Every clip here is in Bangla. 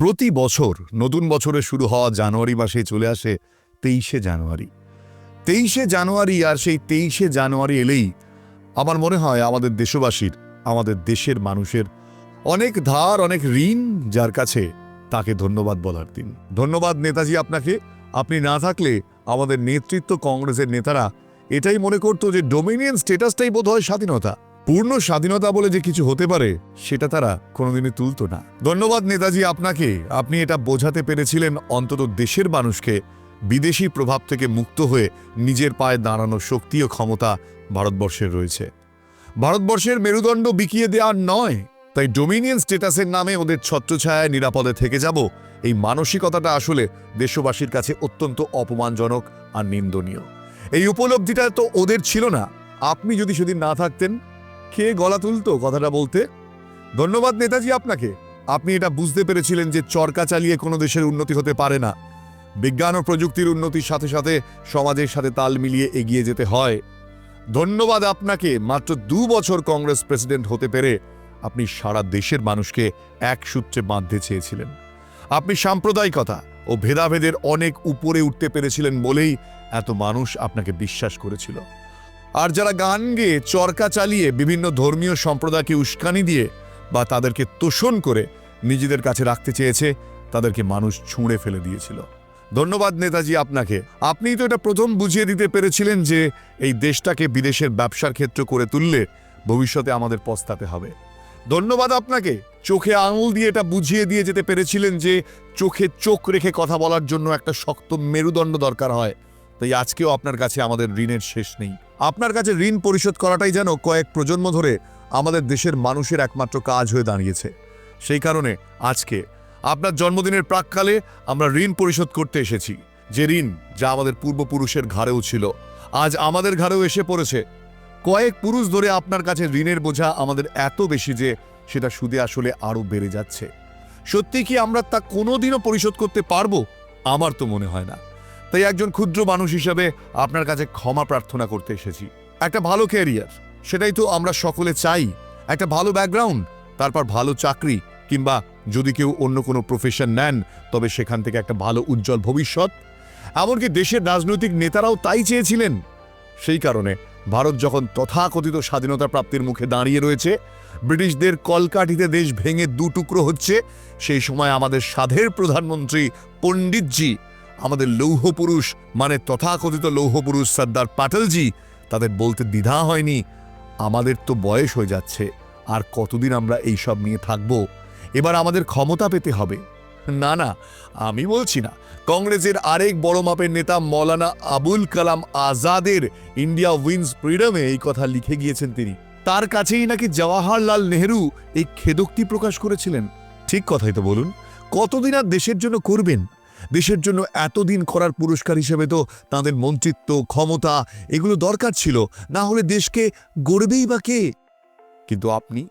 প্রতি বছর নতুন বছরে শুরু হওয়া জানুয়ারি মাসে চলে আসে তেইশে জানুয়ারি। তেইশে জানুয়ারি আর সেই তেইশে জানুয়ারি এলেই আমার মনে হয় আমাদের দেশবাসীর, আমাদের দেশের মানুষের অনেক ধার, অনেক ঋণ যার কাছে তাকে ধন্যবাদ বলার দিন। ধন্যবাদ নেতাজি আপনাকে। আপনি না থাকলে আমাদের নেতৃত্ব কংগ্রেসের নেতারা এটাই মনে করতো যে ডোমিনিয়ন স্টেটাসটাই বোধ হয় স্বাধীনতা। পূর্ণ স্বাধীনতা বলে যে কিছু হতে পারে, সেটা তারা কোনোদিনই তুলতো না। ধন্যবাদ নেতাজি আপনাকে। আপনি এটা বোঝাতে পেরেছিলেন অন্তত দেশের মানুষকে বিদেশি প্রভাব থেকে মুক্ত হয়ে নিজের পায়ে দাঁড়ানোর শক্তি ও ক্ষমতা ভারতবর্ষের রয়েছে। ভারতবর্ষের মেরুদণ্ড বিকিয়ে দেওয়ার নয়, তাই ডোমিনিয়ন স্টেটাসের নামে ওদের ছত্রছায়ায় নিরাপদে থেকে যাব, এই মানসিকতাটা আসলে দেশবাসীর কাছে অত্যন্ত অপমানজনক আর নিন্দনীয়। এই উপলব্ধিটা তো ওদের ছিল না। আপনি যদি সেদিন না থাকতেন কে গলা তুলতো কথাটা বলতে? ধন্যবাদ নেতাজি আপনাকে। আপনি এটা বুঝতে পেরেছিলেন যে চরকা চালিয়ে কোনো দেশের উন্নতি হতে পারে না। বিজ্ঞান ও প্রযুক্তির উন্নতির সাথে সাথে সমাজের সাথে তাল মিলিয়ে এগিয়ে যেতে হয়। ধন্যবাদ আপনাকে। মাত্র দু বছর কংগ্রেস প্রেসিডেন্ট হতে পেরে আপনি সারা দেশের মানুষকে এক সূত্রে বাঁধতে চেয়েছিলেন। আপনি সাম্প্রদায়িকতা ও ভেদাভেদের অনেক উপরে উঠতে পেরেছিলেন বলেই এত মানুষ আপনাকে বিশ্বাস করেছিল। আর যারা গান গেয়ে চরকা চালিয়ে বিভিন্ন ধর্মীয় সম্প্রদায়কে উস্কানি দিয়ে বা তাদেরকে তোষণ করে নিজেদের কাছে রাখতে চেয়েছে, তাদেরকে মানুষ ছুঁড়ে ফেলে দিয়েছিল। ধন্যবাদ নেতাজি আপনাকে। আপনিই তো এটা প্রথম বুঝিয়ে দিতে পেরেছিলেন যে এই দেশটাকে বিদেশের ব্যবসার ক্ষেত্র করে তুললে ভবিষ্যতে আমাদের পস্তাতে হবে। ধন্যবাদ আপনাকে। চোখে আঙুল দিয়ে এটা বুঝিয়ে দিয়ে যেতে পেরেছিলেন যে চোখে চোখ রেখে কথা বলার জন্য একটা শক্ত মেরুদণ্ড দরকার হয়। তাই আজকেও আপনার কাছে আমাদের ঋণের শেষ নেই। আপনার কাছে ঋণ পরিশোধ করাটাই যেন কয়েক প্রজন্ম ধরে আমাদের দেশের মানুষের একমাত্র কাজ হয়ে দাঁড়িয়েছে। সেই কারণে আজকে আপনার জন্মদিনের প্রাককালে আমরা ঋণ পরিশোধ করতে এসেছি। যে ঋণ যা আমাদের পূর্বপুরুষের ঘাড়েও ছিল, আজ আমাদের ঘাড়েও এসে পড়েছে। কয়েক পুরুষ ধরে আপনার কাছে ঋণের বোঝা আমাদের এত বেশি যে সেটা সুদে আসলে আরও বেড়ে যাচ্ছে। সত্যি কি আমরা তা কোনোদিনও পরিশোধ করতে পারব? আমার তো মনে হয় না। তাই একজন ক্ষুদ্র মানুষ হিসাবে আপনার কাছে ক্ষমা প্রার্থনা করতে এসেছি। একটা ভালো ক্যারিয়ার সেটাই তো আমরা সকলে চাই। একটা ভালো ব্যাকগ্রাউন্ড তারপর ভালো চাকরি, কিংবা যদি কেউ অন্য কোনো প্রফেশন নেন, তবে সেখান থেকে একটা ভালো উজ্জ্বল ভবিষ্যৎ। এমনকি দেশের রাজনৈতিক নেতারাও তাই চেয়েছিলেন। সেই কারণে ভারত যখন তথাকথিত স্বাধীনতা প্রাপ্তির মুখে দাঁড়িয়ে রয়েছে, ব্রিটিশদের কলকাঠিতে দেশ ভেঙে দু টুকরো হচ্ছে, সেই সময় আমাদের সাধের প্রধানমন্ত্রী পণ্ডিতজি আমাদের লৌহ পুরুষ মানে তথাকথিত লৌহ পুরুষ সর্দার পাটেলজি, তাদের বলতে দ্বিধা হয়নি, আমাদের তো বয়স হয়ে যাচ্ছে, আর কতদিন আমরা এইসব নিয়ে থাকব? এবার আমাদের ক্ষমতা পেতে হবে। না না, আমি বলছি না, কংগ্রেসের আরেক বড় মাপের নেতা মৌলানা আবুল কালাম আজাদের ইন্ডিয়া উইন্স ফ্রিডমে এই কথা লিখে গিয়েছেন তিনি। তার কাছেই নাকি জওয়াহরলাল নেহেরু এই খেদোক্তি প্রকাশ করেছিলেন। ঠিক কথাই তো বলুন, কতদিন আর দেশের জন্য করবেন? দেশের জন্য এতদিন করার পুরস্কার হিসেবে তো তাদের মন্ত্রিত্ব, ক্ষমতা এগুলো দরকার ছিল। না হলে দেশকে গড়বেই বা কে? কিন্তু আপনি?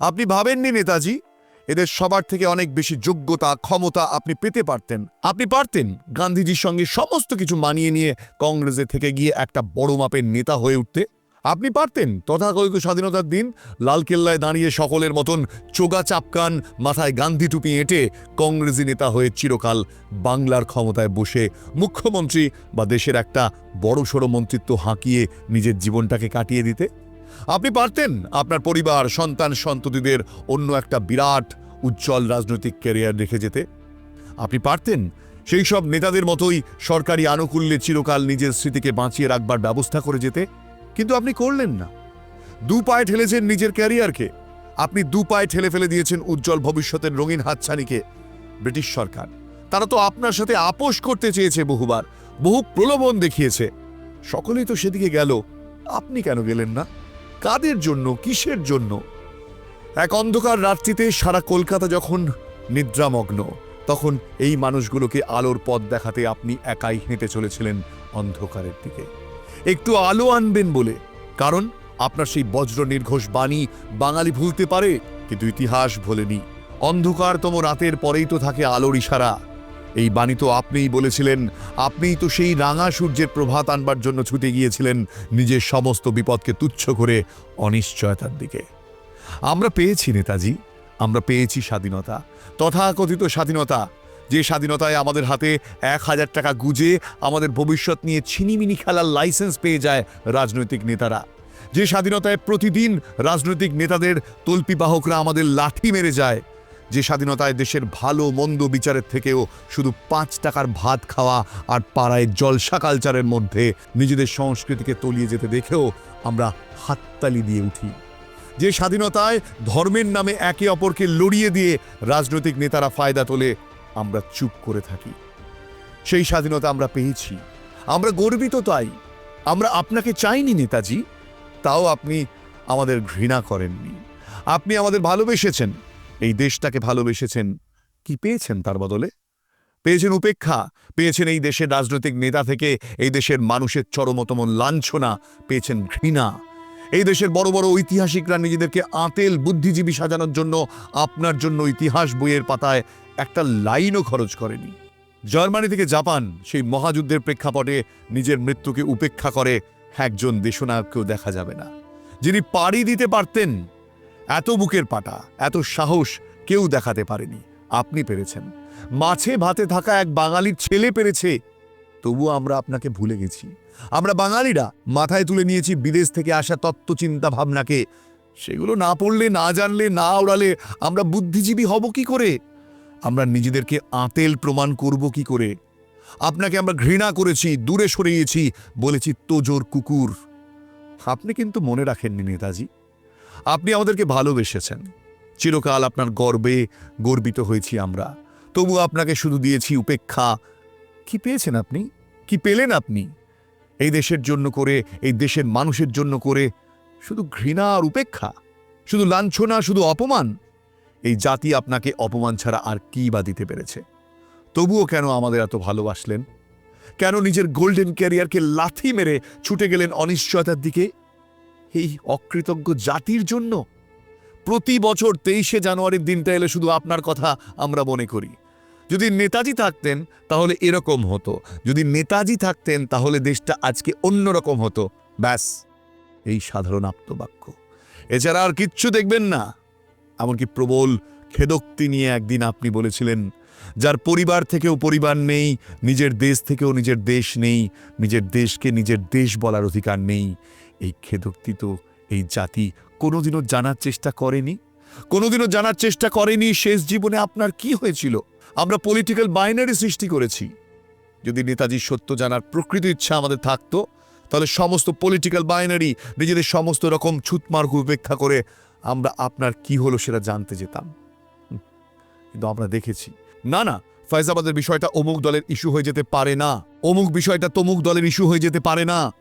আপনি ভাবেননি নেতাজি? এদের সবার থেকে অনেক বেশি যোগ্যতা, ক্ষমতা আপনি পেতে পারতেন। আপনি পারতেন গান্ধীজির সঙ্গে সমস্ত কিছু মানিয়ে নিয়ে কংগ্রেসে থেকে গিয়ে একটা বড় মাপের নেতা হয়ে উঠতে। আপনি পারতেন তথাকথিত স্বাধীনতার দিন লালকেল্লায় দাঁড়িয়ে সকলের মতন চোগা চাপকান মাথায় গান্ধী টুপি এঁটে কংগ্রেসি নেতা হয়ে চিরকাল বাংলার ক্ষমতায় বসে মুখ্যমন্ত্রী বা দেশের একটা বড়সড় মন্ত্রিত্ব হাঁকিয়ে নিজের জীবনটাকে কাটিয়ে দিতে? আপনি পারতেন আপনার পরিবার, সন্তান, সন্ততিদের অন্য একটা বিরাট উজ্জ্বল রাজনৈতিক ক্যারিয়ার রেখে যেতে? আপনি পারতেন সেই সব নেতাদের মতোই সরকারি আনুকূল্যে চিরকাল নিজের স্মৃতিকে বাঁচিয়ে রাখবার ব্যবস্থা করে যেতে? কিন্তু আপনি করলেন না। দু পায়ে ঠেলেছেন নিজের ক্যারিয়ারকে। আপনি দু পায়ে ঠেলে ফেলে দিয়েছেন উজ্জ্বল ভবিষ্যতের রঙিন হাতছানিকে। ব্রিটিশ সরকার, তারা তো আপনার সাথে আপোষ করতে চেয়েছে বহুবার, বহু প্রলোভন দেখিয়েছে। সকলেই তো সেদিকে গেল। আপনি কেন গেলেন না? কাদের জন্য, কিসের জন্য? এক অন্ধকার রাত্রিতে সারা কলকাতা যখন নিদ্রামগ্ন, তখন এই মানুষগুলোকে আলোর পথ দেখাতে আপনি একাই হেঁটে চলেছিলেন অন্ধকারের দিকে। একটু আলো আনবেন বলে। কারণ আপনার সেই বজ্র নির্ঘোষ বাণী বাঙালি ভুলতে পারে, কিন্তু ইতিহাস ভোলেনি। অন্ধকারতম রাতের পরেই তো থাকে আলোর ইশারা। এই বাণী তো আপনিই বলেছিলেন, আপনিই তো সেই রাঙা সূর্যের প্রভাত আনবার জন্য ছুটে গিয়েছিলেন নিজের সমস্ত বিপদকে তুচ্ছ করে অনিশ্চয়তার দিকে। আমরা পেয়েছি নেতাজি, আমরা পেয়েছি স্বাধীনতা, তথাকথিত স্বাধীনতা যে স্বাধীনতায় আমাদের হাতে এক হাজার টাকা গুজে আমাদের ভবিষ্যৎ নিয়ে ছিনিমিনি খেলার লাইসেন্স পেয়ে যায় রাজনৈতিক নেতারা। যে স্বাধীনতায় প্রতিদিন রাজনৈতিক নেতাদের তল্পিবাহকরা আমাদের লাঠি মেরে যায়, যে স্বাধীনতায় দেশের ভালো মন্দ বিচারের থেকেও শুধু পাঁচ টাকার ভাত খাওয়া আর পাড়ায় জলসা কালচারের মধ্যে নিজেদের সংস্কৃতিকে তলিয়ে যেতে দেখেও আমরা হাততালি দিয়ে উঠি। যে স্বাধীনতায় ধর্মের নামে একে অপরকে লড়িয়ে দিয়ে রাজনৈতিক নেতারা ফায়দা তোলে আমরা চুপ করে থাকি। সেই স্বাধীনতা আমরা পেয়েছি। আমরা গর্বিত তাই। আমরা আপনাকে চাইনি নেতাজি। তাও আপনি আমাদের ঘৃণা করেননি। আপনি আমাদের ভালোবেসেছেন। এই দেশটাকে ভালোবেসেছেন। কি পেয়েছেন তার বদলে? পেয়েছেন উপেক্ষা। পেয়েছেন এই দেশের রাজনৈতিক নেতা থেকে এই দেশের মানুষের চরমতম লাঞ্ছনা। পেয়েছেন ঘৃণা। এই দেশের বড় বড় ঐতিহাসিকরা নিজেদেরকে আতেল বুদ্ধিজীবী সাজানোর জন্য আপনার জন্য ইতিহাস বইয়ের পাতায় একটা লাইনও খরচ করেনি। জার্মানি থেকে জাপান সেই মহাযুদ্ধের প্রেক্ষাপটে নিজের মৃত্যুকে উপেক্ষা করে একজন দেশনায়ককেও দেখা যাবে না। যিনি পাড়ি দিতে পারতেন, এত বুকের পাটা, এত সাহস কেউ দেখাতে পারেনি। আপনি পেরেছেন। মাছে ভাতে থাকা এক বাঙালির ছেলে পেরেছে। তবু আমরা আপনাকে ভুলে গেছি। আমরা বাঙালিরা মাথায় তুলে নিয়েছি বিদেশ থেকে আসা তত্ত্ব চিন্তা ভাবনাকে। সেগুলো না পড়লে, না জানলে, না ওড়ালে আমরা বুদ্ধিজীবী হব কি করে? আমরা নিজেদেরকে আতেল প্রমাণ করব কি করে? আপনাকে আমরা ঘৃণা করেছি, দূরে সরিয়েছি, বলেছি, তোজোর কুকুর। আপনি কিন্তু মনে রাখেননি নেতাজি। আপনি আমাদেরকে ভালোবেসেছেন। চিরকাল আপনার গর্বে গর্বিত হয়েছি আমরা। তবু আপনাকে শুধু দিয়েছি উপেক্ষা। কি পেয়েছেন আপনি? কি পেলেন আপনি? এই দেশের জন্য করে, এই দেশের মানুষের জন্য করে শুধু ঘৃণা আর উপেক্ষা? শুধু লাঞ্ছনা, শুধু অপমান? এই জাতি আপনাকে অপমান ছাড়া আর কি বা দিতে পেরেছে? তবুও কেন আমাদের এত ভালোবাসলেন? কেন নিজের গোল্ডেন ক্যারিয়ারকে লাথি মেরে ছুটে গেলেন অনিশ্চয়তার দিকে? এই অকৃতজ্ঞ জাতির জন্য? প্রতি বছর তেইশে জানুয়ারির দিনটা এলে শুধু আপনার কথা আমরা মনে করি। যদি নেতাজি থাকতেন, তাহলে এরকম হতো। যদি নেতাজি থাকতেন, তাহলে দেশটা আজকে অন্যরকম হতো। ব্যাস, এই সাধারণ আপ্তবাক্য এছাড়া আর কিচ্ছু দেখবেন না। এমনকি প্রবল খেদোক্তি নিয়ে একদিন আপনি বলেছিলেন, যার পরিবার থেকেও পরিবার নেই, নিজের দেশ থেকেও নিজের দেশ নেই, নিজের দেশকে নিজের দেশ বলার অধিকার নেই। এই খেদোক্তি তো এই জাতি কোনোদিনও জানার চেষ্টা করেনি। কোনোদিনও জানার চেষ্টা করেনি শেষ জীবনে আপনার কি হয়েছিল? আমরা পলিটিক্যাল বাইনারি সৃষ্টি করেছি। যদি নেতাজির সত্য জানার প্রকৃত ইচ্ছা আমাদের থাকতো, তাহলে সমস্ত পলিটিক্যাল বাইনারি নিজেদের সমস্ত রকম ছুতমার্গ উপেক্ষা করে আমরা আপনার কি হলো সেটা জানতে যেতাম। কিন্তু আমরা দেখেছি। না না ফয়জাবাদের বিষয়টা অমুক দলের ইস্যু হয়ে যেতে পারে না। অমুক বিষয়টা তমুক দলের ইস্যু হয়ে যেতে পারে না।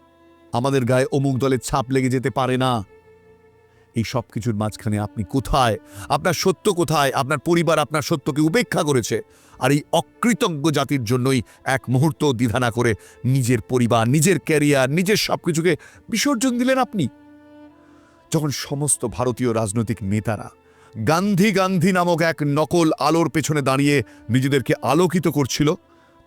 আমাদের গায়ে অমুক দলের ছাপ লেগে যেতে পারে না। এই সব কিছুর মাঝখানে আপনি কোথায়? আপনার সত্য কোথায়? আপনার পরিবার আপনার সত্যকে উপেক্ষা করেছে। আর এই অকৃতজ্ঞ জাতির জন্যই এক মুহূর্ত দ্বিধা না করে নিজের পরিবার, নিজের ক্যারিয়ার, নিজের সব কিছুকে বিসর্জন দিলেন আপনি। যখন সমস্ত ভারতীয় রাজনৈতিক নেতারা গান্ধী গান্ধী নামক এক নকল আলোর পেছনে দাঁড়িয়ে নিজেদেরকে আলোকিত করছিল,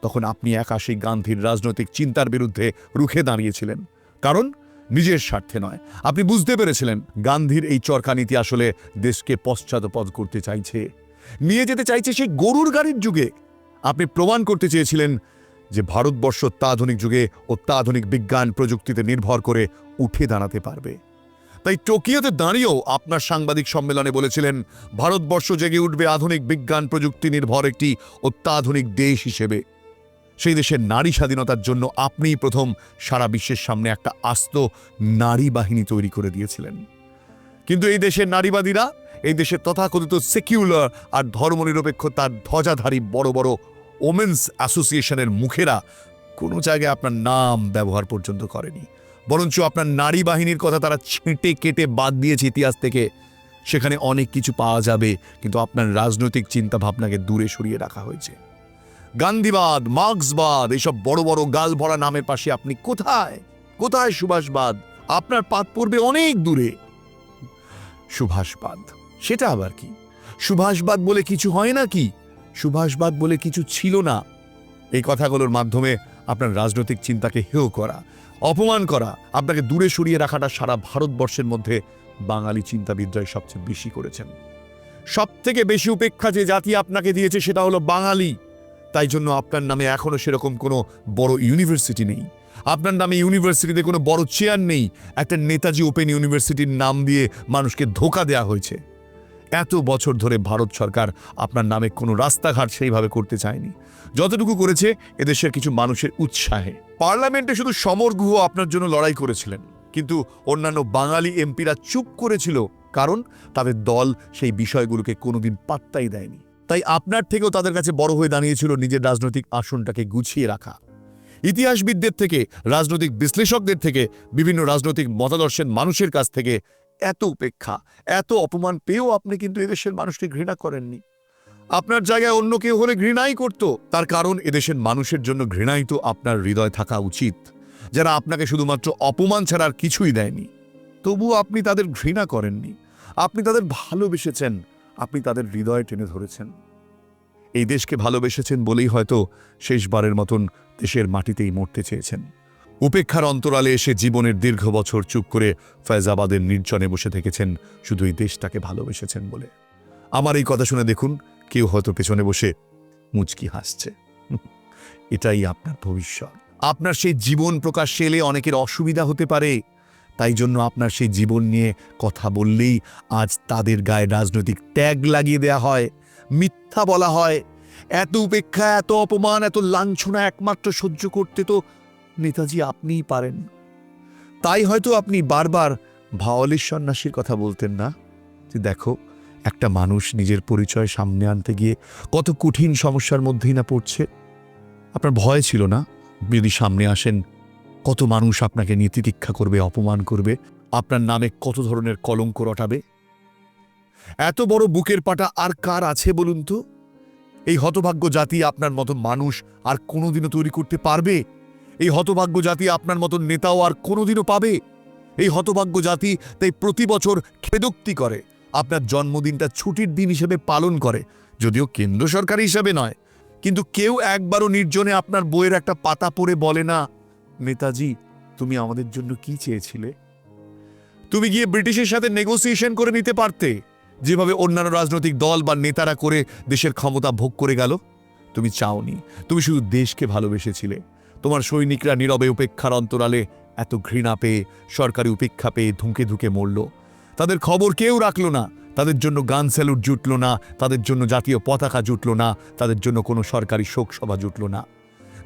তখন আপনি একা সেই গান্ধীর রাজনৈতিক চিন্তার বিরুদ্ধে রুখে দাঁড়িয়েছিলেন। কারণ নিজের স্বার্থে নয়। আপনি বুঝতে পেরেছিলেন, গান্ধীর এই চরকানীতি আসলে দেশকে পশ্চাদপদ করতে চাইছে। নিয়ে যেতে চাইছে সেই গরুর গাড়ির যুগে। আপনি প্রমাণ করতে চেয়েছিলেন যে ভারতবর্ষ অত্যাধুনিক যুগে অত্যাধুনিক বিজ্ঞান প্রযুক্তিতে নির্ভর করে উঠে দাঁড়াতে পারবে। তাই টোকিওতে দাঁড়িয়েও আপনার সাংবাদিক সম্মেলনে বলেছিলেন, ভারতবর্ষ জেগে উঠবে আধুনিক বিজ্ঞান প্রযুক্তি নির্ভর একটি অত্যাধুনিক দেশ হিসেবে। সেই দেশের নারী স্বাধীনতার জন্য আপনিই প্রথম সারা বিশ্বের সামনে একটা আস্ত নারী বাহিনী তৈরি করে দিয়েছিলেন। কিন্তু এই দেশের নারীবাদীরা, এই দেশের তথাকথিত সেকিউলার আর ধর্মনিরপেক্ষ তার ধ্বজাধারী বড় বড় ওমেন্স অ্যাসোসিয়েশনের মুখেরা কোনো জায়গায় আপনার নাম ব্যবহার পর্যন্ত করেনি। বরঞ্চ আপনার নারী বাহিনীর কথা তারা ছেঁটে কেটে বাদ দিয়েছে ইতিহাস থেকে। সেখানে অনেক কিছু পাওয়া যাবে, কিন্তু আপনার রাজনৈতিক চিন্তা ভাবনাকে দূরে সরিয়ে রাখা হয়েছে। গান্ধীবাদ, মার্ক্সবাদ এইসব বড় বড় গাল ভরা নামের পাশে আপনি কোথায়? কোথায় সুভাষবাদ? আপনার পাত পড়বে অনেক দূরে। সুভাষবাদ, সেটা আবার কি? সুভাষবাদ বলে কিছু হয় না কি? সুভাষবাদ বলে কিছু ছিল না। এই কথাগুলোর মাধ্যমে আপনার রাজনৈতিক চিন্তাকে হেয় করা, অপমান করা, আপনাকে দূরে সরিয়ে রাখাটা সারা ভারতবর্ষের মধ্যে বাঙালি চিন্তাবিদরাই সবচেয়ে বেশি করেছেন। সব থেকে বেশি উপেক্ষা যে জাতি আপনাকে দিয়েছে সেটা হলো বাঙালি। তাই জন্য আপনার নামে এখনও সেরকম কোনো বড় ইউনিভার্সিটি নেই। আপনার নামে ইউনিভার্সিটিতে কোনো বড় চেয়ার নেই। একটা নেতাজি ওপেন ইউনিভার্সিটির নাম দিয়ে মানুষকে ধোকা দেওয়া হয়েছে। এত বছর ধরে ভারত সরকার আপনার নামে কোনো রাস্তাঘাট সেইভাবে করতে চায়নি। যতটুকু করেছে এদেশের কিছু মানুষের উৎসাহে। পার্লামেন্টে শুধু সমর গুহ আপনার জন্য লড়াই করেছিলেন। কিন্তু অন্যান্য বাঙালি এমপিরা চুপ করেছিল কারণ তাদের দল সেই বিষয়গুলোকে কোনোদিন পাত্তাই দেয়নি। তাই আপনার থেকেও তাদের কাছে বড় হয়ে দাঁড়িয়েছিল নিজের রাজনৈতিক আসনটাকে গুছিয়ে রাখা। ইতিহাসবিদদের থেকে, রাজনৈতিক বিশ্লেষকদের থেকে, বিভিন্ন রাজনৈতিক মতাদর্শের মানুষের কাছ থেকে এত উপেক্ষা, এত অপমান পেয়েও আপনি কিন্তু এদেশের মানুষকে ঘৃণা করেননি। আপনার জায়গায় অন্য কেউ হলে ঘৃণাই করত। তার কারণ এদেশের মানুষের জন্য ঘৃণাই তো আপনার হৃদয় থাকা উচিত। যারা আপনাকে শুধুমাত্র অপমান ছাড়া আর কিছুই দেয়নি। তবুও আপনি তাদের ঘৃণা করেননি। আপনি তাদের ভালোবেসেছেন। আপনি তাদের হৃদয় টেনে ধরেছেন। এই দেশকে ভালোবেসেছেন বলেই হয়তো শেষবারের মতন দেশের মাটিতেই মরতে চেয়েছেন। উপেক্ষার অন্তরালে এসে জীবনের দীর্ঘ বছর চুপ করে ফয়জাবাদের নির্জনে বসে থেকেছেন। শুধু এই দেশটাকে ভালোবেসেছেন বলে। আমার এই কথা শুনে দেখুন কেউ হয়তো পেছনে বসে মুচকি হাসছে। এটাই আপনার ভবিষ্যৎ। আপনার সেই জীবন প্রকাশ এলে অনেকের অসুবিধা হতে পারে। তাই জন্য আপনার সেই জীবন নিয়ে কথা বললেই আজ তাদের গায়ে রাজনৈতিক ট্যাগ লাগিয়ে দেয়া হয়, মিথ্যা বলা হয়। এত উপেক্ষা, এত অপমান, এত লাঞ্ছনা একমাত্র সহ্য করতে তো নেতাজি আপনিই পারেন। তাই হয়তো আপনি বারবার ভাওয়ালির সন্ন্যাসীর কথা বলতেন না। যে দেখো একটা মানুষ নিজের পরিচয় সামনে আনতে গিয়ে কত কঠিন সমস্যার মধ্যেই না পড়ছে? আপনার ভয় ছিল না? যদি সামনে আসেন, কত মানুষ আপনাকে নিয়ে তিতিক্ষা করবে, অপমান করবে? আপনার নামে কত ধরনের কলঙ্ক রটাবে? এত বড় বুকের পাটা আর কার আছে বলুন তো? এই হতভাগ্য জাতি আপনার মতো মানুষ আর কোনোদিনও তৈরি করতে পারবে? এই হতভাগ্য জাতি আপনার মতো নেতাও আর কোনোদিনও পাবে? এই হতভাগ্য জাতি তাই প্রতি বছর খেদোক্তি করে। আপনার জন্মদিনটা ছুটির দিন হিসেবে পালন করে, যদিও কেন্দ্র সরকার হিসাবে নয়। কিন্তু কেউ একবারও নির্জনে আপনার বইয়ের একটা পাতা পড়ে বলে না, নেতাজি, তুমি আমাদের জন্য কি চেয়েছিলে? তুমি গিয়ে ব্রিটিশের সাথে নেগোসিয়েশন করে নিতে পারতে, যেভাবে অন্যান্য রাজনৈতিক দল বা নেতারা করে দেশের ক্ষমতা ভোগ করে গেল। তুমি চাওনি, তুমি শুধু দেশকে ভালোবেসেছিলে। তোমার সৈনিকরা নীরবে উপেক্ষার অন্তরালে এত ঘৃণা পেয়ে, সরকারি উপেক্ষা পেয়ে ধুঁকে ধুঁকে মরল। তাদের খবর কেউ রাখল না। তাদের জন্য গান স্যালুট জুটল না, তাদের জন্য জাতীয় পতাকা জুটল না, তাদের জন্য কোনো সরকারি শোকসভা জুটল না।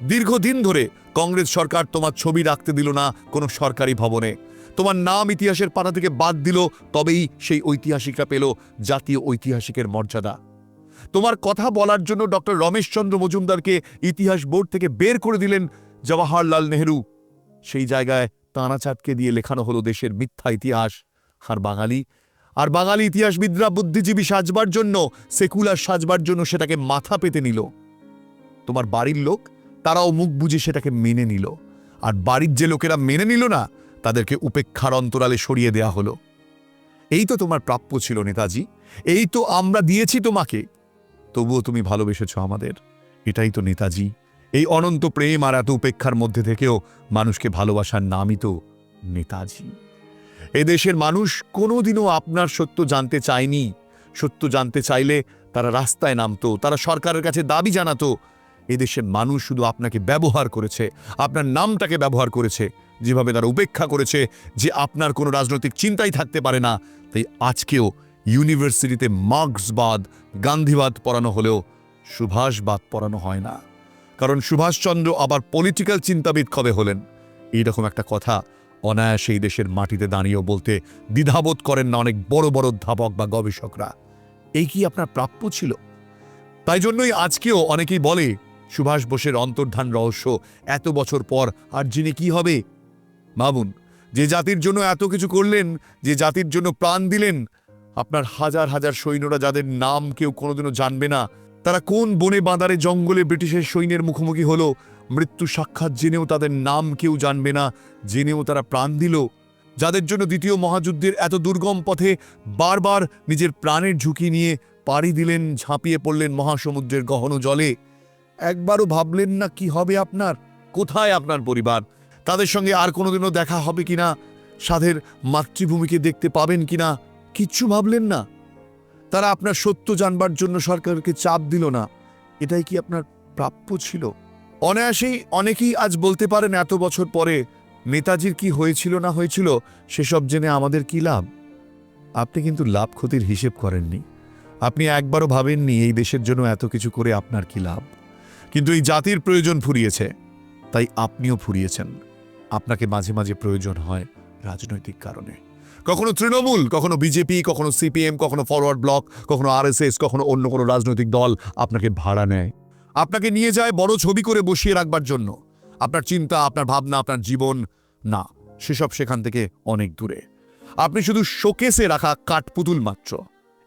দীর্ঘদিন ধরে কংগ্রেস সরকার তোমার ছবি রাখতে দিল না কোনো সরকারি ভবনে। তোমার নাম ইতিহাসের পাতা থেকে বাদ দিল, তবেই সেই ঐতিহাসিকরা পেল জাতীয় ঐতিহাসিকের মর্যাদা। তোমার কথা বলার জন্য ডক্টর রমেশচন্দ্র মজুমদারকে ইতিহাস বোর্ড থেকে বের করে দিলেন জওয়াহরলাল নেহরু। সেই জায়গায় তাঁরাচাঁদকে দিয়ে লেখানো হলো দেশের মিথ্যা ইতিহাস। আর বাঙালি আর বাঙালি ইতিহাসবিদরা বুদ্ধিজীবী সাজবার জন্য, সেকুলার সাজবার জন্য সেটাকে মাথা পেতে নিল। তোমার বাড়ির লোক, তারাও মুখ বুঝে সেটাকে মেনে নিল। আর বাড়ির যে লোকেরা মেনে নিল না, তাদেরকে উপেক্ষার অন্তরালে সরিয়ে দেয়া হলো। এই তো তোমার প্রাপ্য ছিল নেতাজি, এই তো আমরা দিয়েছি তোমাকে। তবুও তুমি ভালোবেসেছ আমাদের, এটাই তো নেতাজি। এই অনন্ত প্রেম আর এত উপেক্ষার মধ্যে থেকেও মানুষকে ভালোবাসার নামই তো নেতাজি। এদেশের মানুষ কোনোদিনও আপনার সত্য জানতে চায়নি। সত্য জানতে চাইলে তারা রাস্তায় নামতো, তারা সরকারের কাছে দাবি জানাতো, এদেশের মানুষ শুধু আপনাকে ব্যবহার করেছে, আপনার নামটাকে ব্যবহার করেছে, যেভাবে তারা উপেক্ষা করেছে যে আপনার কোনো রাজনৈতিক চিন্তাই থাকতে পারে না। তাই আজকেও ইউনিভার্সিটিতে মার্ক্সবাদ, গান্ধীবাদ পড়ানো হলেও সুভাষবাদ পড়ানো হয় না। কারণ সুভাষচন্দ্র আবার পলিটিক্যাল চিন্তাবিদ কবে হলেন? এইরকম একটা কথা অনায়াসে এই দেশের মাটিতে দাঁড়িয়েও বলতে দ্বিধাবোধ করেন না অনেক বড় বড় অধ্যাপক বা গবেষকরা। এই কি আপনার প্রাপ্য ছিল? তাই জন্যই আজকেও অনেকেই বলে, সুভাষ বোসের অন্তর্ধান রহস্য এত বছর পর আর যিনি কি হবে? ভাবুন, যে জাতির জন্য এত কিছু করলেন, যে জাতির জন্য প্রাণ দিলেন, আপনার হাজার হাজার সৈন্যরা যাদের নাম কেউ কোনোদিনও জানবে না, তারা কোন বনে বাঁদারে জঙ্গলে ব্রিটিশের সৈন্যের মুখোমুখি হলো মৃত্যু সাক্ষাৎ জেনেও তাদের নাম কেউ জানবে না, জেনেও তারা প্রাণ দিল। যাদের জন্য দ্বিতীয় মহাযুদ্ধের এত দুর্গম পথে বারবার নিজের প্রাণের ঝুঁকি নিয়ে পাড়ি দিলেন, ঝাঁপিয়ে পড়লেন মহাসমুদ্রের গহন জলে। একবারও ভাবলেন না কি হবে আপনার? কোথায় আপনার পরিবার? তাদের সঙ্গে আর কোনোদিনও দেখা হবে কিনা সাধের মাতৃভূমিকে দেখতে পাবেন কিনা কিচ্ছু ভাবলেন না। তারা আপনার সত্য জানবার জন্য সরকারকে চাপ দিল না। এটাই কি আপনার প্রাপ্য ছিল? অনায়াসেই অনেকেই আজ বলতে পারেন এত বছর পরে নেতাজির কি হয়েছিল না হয়েছিল, সেসব জেনে আমাদের কি লাভ? আপনি কিন্তু লাভ ক্ষতির হিসেব করেননি। আপনি একবারও ভাবেননি এই দেশের জন্য এত কিছু করে আপনার কি লাভ। কিন্তু এই জাতির প্রয়োজন ফুরিয়েছে, তাই আপনিও ফুরিয়েছেন। আপনাকে মাঝে মাঝে প্রয়োজন হয় রাজনৈতিক কারণে। কখনো তৃণমূল, কখনো বিজেপি, কখনো সিপিএম, কখনো ফরওয়ার্ড ব্লক, কখনো আরএসএস, কখনো অন্য কোনো রাজনৈতিক দল আপনাকে ভাড়া নেয়। আপনাকে নিয়ে যায় বড় ছবি করে বসিয়ে রাখবার জন্য। আপনার চিন্তা, আপনার ভাবনা, আপনার জীবন, না, সেসব সেখান থেকে অনেক দূরে। আপনি শুধু শোকেসে রাখা কাঠপুতুল মাত্র।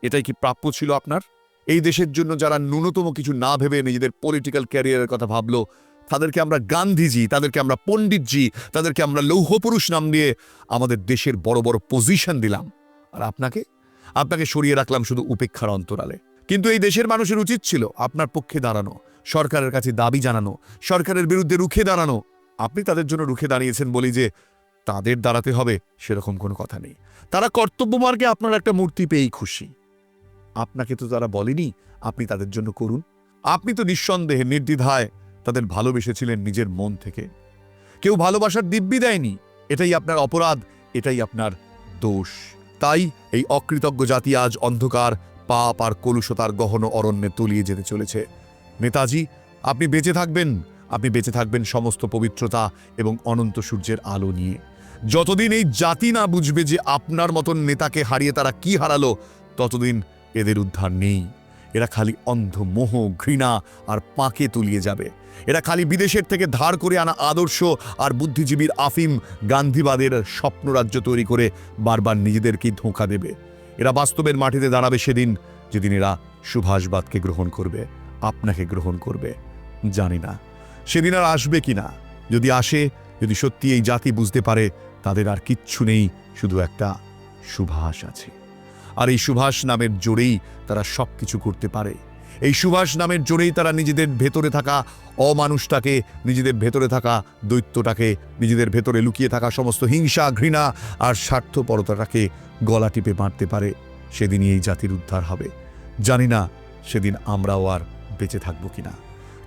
এটাই কি প্রাপ্য ছিল আপনার? এই দেশের জন্য যারা ন্যূনতম কিছু না ভেবে নিজেদের পলিটিক্যাল ক্যারিয়ারের কথা ভাবলো, তাদেরকে আমরা গান্ধীজি, তাদেরকে আমরা পণ্ডিতজি, তাদেরকে আমরা লৌহপুরুষ নাম দিয়ে আমাদের দেশের বড় বড় পজিশন দিলাম। আর আপনাকে? আপনাকে সরিয়ে রাখলাম শুধু উপেক্ষার অন্তরালে। কিন্তু এই দেশের মানুষের উচিত ছিল আপনার পক্ষে দাঁড়ানো। সরকারের কাছে দাবি জানানো, সরকারের বিরুদ্ধে রুখে দাঁড়ানো। আপনি তাদের জন্য রুখে দাঁড়িয়েছেন বলি যে, তাদের দাঁড়াতে হবে সেরকম কোনো কথা নেই। তারা কর্তব্য মার্গে আপনার একটা মূর্তি পেয়েই খুশি। আপনাকে তো তারা বলেনি, আপনি তাদের জন্য করুন। আপনি তো নিঃসন্দেহে, নির্দ্বিধায় তাদের ভালোবেসেছিলেন নিজের মন থেকে। কেউ ভালোবাসার দিব্যি দেয়নি, এটাই আপনার অপরাধ, এটাই আপনার দোষ। তাই এই অকৃতজ্ঞ জাতি আজ অন্ধকার, পাপ আর কলুষতার গহন অরণ্যে তলিয়ে যেতে চলেছে। নেতাজি, আপনি বেঁচে থাকবেন। আপনি বেঁচে থাকবেন সমস্ত পবিত্রতা এবং অনন্ত সূর্যের আলো নিয়ে। যতদিন এই জাতি না বুঝবে যে আপনার মতন নেতাকে হারিয়ে তারা কি হারালো, ততদিন এদের উদ্ধার নেই। এরা খালি অন্ধ মোহ, ঘৃণা আর পাকে তুলিয়ে যাবে। এরা খালি বিদেশের থেকে ধার করে আনা আদর্শ আর বুদ্ধিজীবীর আফিম গান্ধীবাদের স্বপ্নরাজ্য তৈরি করে বারবার নিজেদেরকেই ধোঁকা দেবে। এরা বাস্তবের মাটিতে দাঁড়াবে সেদিন, যেদিন এরা সুভাষবাদকে গ্রহণ করবে। আপনাকে গ্রহণ করবে। জানি না, সেদিন আর আসবে কি না। যদি আসে, যদি সত্যি এই জাতি বুঝতে পারে, তাদের আর কিচ্ছু নেই, শুধু একটা সুভাষ আছে। আর এই সুভাষ নামের জোরেই তারা সব কিছু করতে পারে। এই সুভাষ নামের জোরেই তারা নিজেদের ভেতরে থাকা অমানুষটাকে, নিজেদের ভেতরে থাকা দৈত্যটাকে, নিজেদের ভেতরে লুকিয়ে থাকা সমস্ত হিংসা, ঘৃণা আর স্বার্থপরতাটাকে গলা টিপে মারতে পারে। সেদিনই এই জাতির উদ্ধার হবে। জানি না, সেদিন আমরাও আর বেঁচে থাকব কিনা।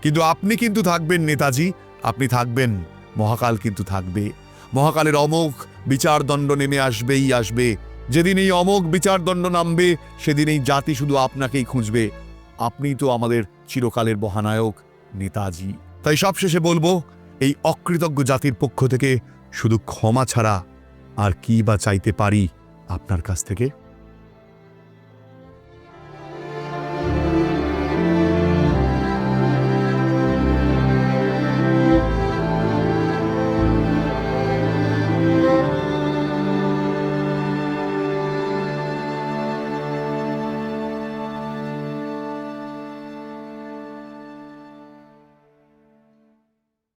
কিন্তু আপনি কিন্তু থাকবেন নেতাজি, আপনি থাকবেন, মহাকাল কিন্তু থাকবে। মহাকালের অমোঘ বিচারদণ্ড নেমে আসবেই আসবে। যেদিন এই অমোঘ বিচারদণ্ড নামবে, সেদিন এই জাতি শুধু আপনাকেই খুঁজবে। আপনিই তো আমাদের চিরকালের মহানায়ক, নেতাজি। তাই সবশেষে বলব, এই অকৃতজ্ঞ জাতির পক্ষ থেকে শুধু ক্ষমা ছাড়া আর কি বা চাইতে পারি আপনার কাছ থেকে?